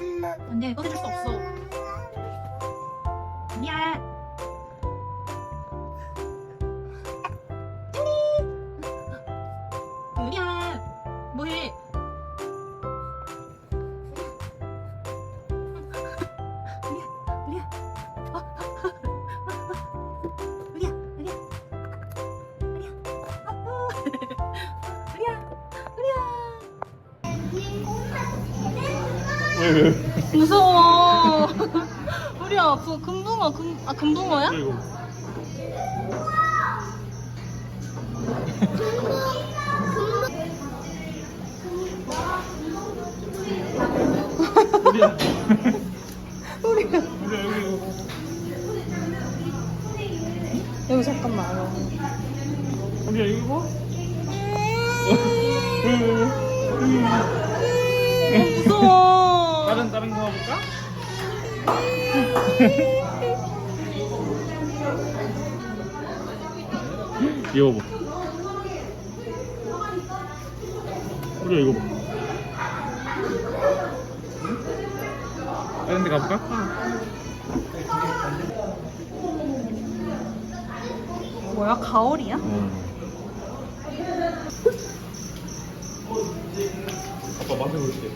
안돼 꺼내줄 수 없어. 미안. 우리야 뭐해 무서워. 우리야, 그 금붕어, 금, 아 금붕어야? 이거. 우리야. 우리야. 우리야 여기. 여기 잠깐만. 우리야 이거. 무서워. 다른 다른 거 가볼까? 이거 봐. 우리야 이거 봐. 다른 데 가볼까? 뭐야, 가오리야? 어. 아빠 맛을 볼게.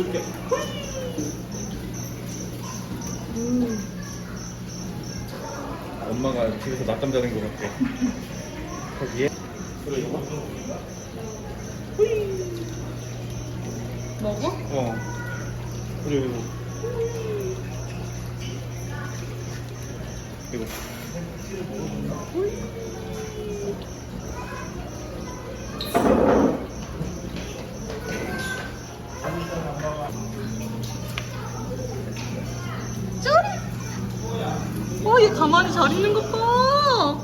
맛을 볼게. 엄마가 집에서 낮잠 자는 것 같아. 거기에? 그래 이거 봐. 먹어? 어. 그래 이거. 이거. 가만히 잘 있는 것 봐.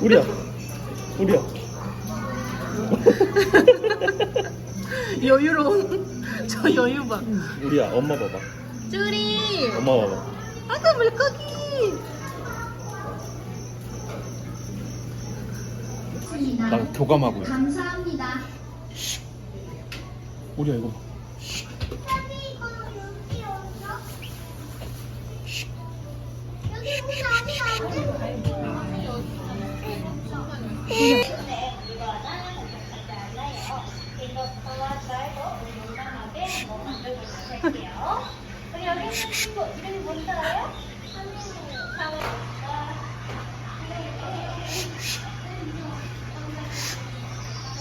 우리야. 우리야. 여유로운. 저 여유 봐. 우리야. 엄마 봐봐. 쪼리. 엄마 봐봐. 아까 물고기. 나 교감하고 있어. 감사합니다. 우리야 이거 봐.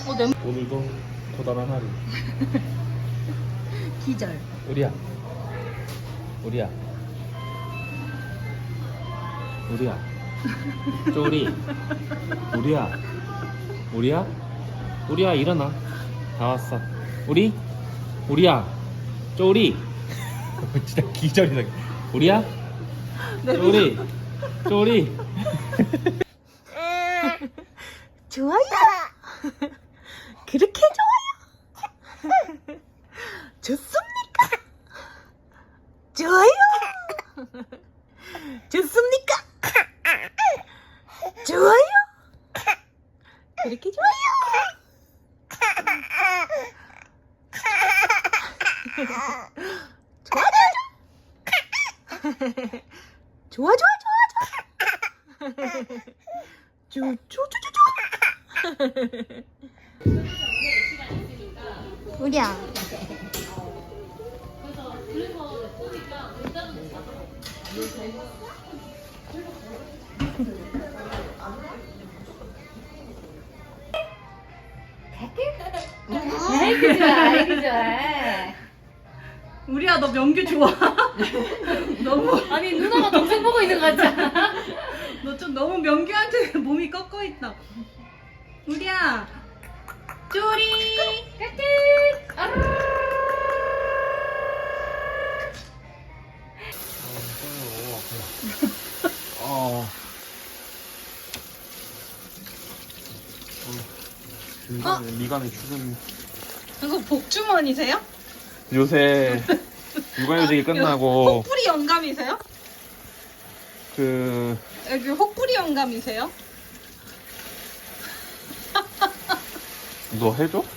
어, 냄. 오늘도 고단한 하루. 기절. 우리야. 우리야. 우리야. 쪼리. 우리야. 우리야? 우리야 일어나. 다 왔어. 우리? 우리야. 쪼리. 진짜 기절이다. 우리야? 쪼리. 쪼리. 좋아요. 그렇게 좋아요. 좋습니까? 좋아요. 좋습니까? 좋아요. 그렇게 좋아요. 좋아 좋아 좋아 좋아 좋아 좋아 좋아 쪼쪼쪼쪼 우리야 아 이고 좋아, 아이고 좋아. 우리야 너 명규 좋아 너무 아니 누나가 동생 보고 있는 거 같잖아. 너 좀 너무 명규한테 몸이 꺾여 있다 우리야 쪼리 까꿍. 어. 어? 미간에 주름. 이거 복주머니세요? 요새 육아휴직이 끝나고 뽀뿌리 영감이세요? 그 여기 혹부리 영감이세요? 너 해줘?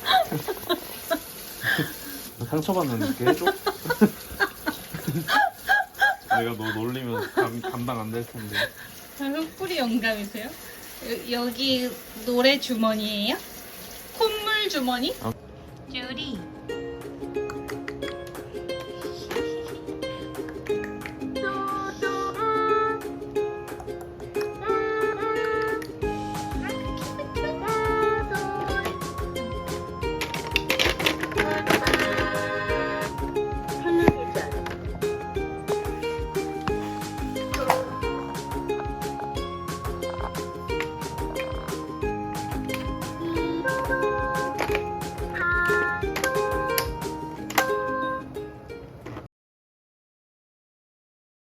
상처받는 게 해줘? 내가 너 놀리면 감, 감당 안 될 텐데. 혹부리 영감이세요? 여, 여기 노래 주머니예요? 콧물 주머니? 어. Judy.